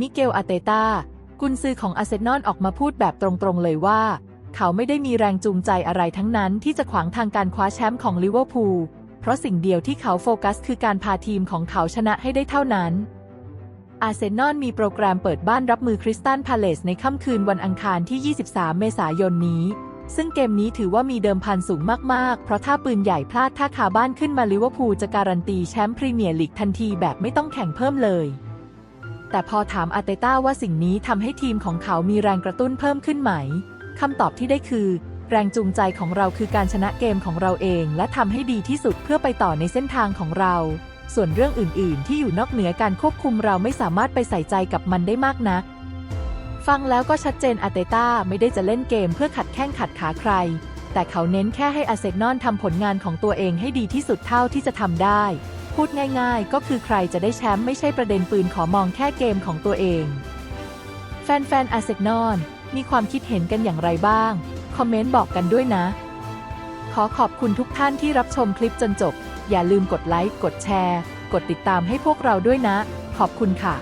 มิเกลอาเตตากุนซือของอาร์เซนอลออกมาพูดแบบตรงๆเลยว่า เขาไม่ได้มีแรงจูงใจอะไรทั้งนั้นที่จะขวางทางการคว้าแชมป์ของลิเวอร์พูลเพราะสิ่งเดียวที่เขาโฟกัสคือการพาทีมของเขาชนะให้ได้เท่านั้นอาร์เซนอลมีโปรแกรมเปิดบ้านรับมือคริสตัลพาเลสในค่ำคืนวันอังคารที่ 23 เมษายนนี้ ซึ่งเกมนี้ถือว่ามีเดิมพันสูงมากๆ เพราะถ้าปืนใหญ่พลาดถ้าคาบ้านขึ้นมาลิเวอร์พูลจะการันตีแชมป์พรีเมียร์ลีกทันทีแบบไม่ต้องแข่งเพิ่มเลย แต่พอถามอาเตต้าว่าสิ่งนี้ทำให้ทีมของเขามีแรงกระตุ้นเพิ่มขึ้นไหมคำตอบที่ได้คือ แรงจูงใจของเราคือการชนะเกมของเราเอง และทำให้ดีที่สุดเพื่อไปต่อในเส้นทางของเรา ส่วนเรื่องอื่น ๆ ที่อยู่นอกเหนือการควบคุมเราไม่สามารถไปใส่ใจกับมันได้มากนัก ฟังแล้วก็ชัดเจนอาเตต้าไม่ได้จะเล่นเกมเพื่อขัดแข้งขัดขาใคร แต่เขาเน้นแค่ให้อาเซนอลทำผลงานของตัวเองให้ดีที่สุดเท่าที่จะทำได้ พูดง่ายๆ ก็คือใครจะได้แชมป์ไม่ใช่ประเด็นปืนขอมองแค่เกมของตัวเอง แฟนๆอาร์เซนอลมีความคิดเห็นกันอย่างไรบ้าง คอมเมนต์บอกกันด้วยนะ ขอขอบคุณทุกท่านที่รับชมคลิปจนจบ อย่าลืมกดไลค์ กดแชร์ กดติดตามให้พวกเราด้วยนะ ขอบคุณค่ะ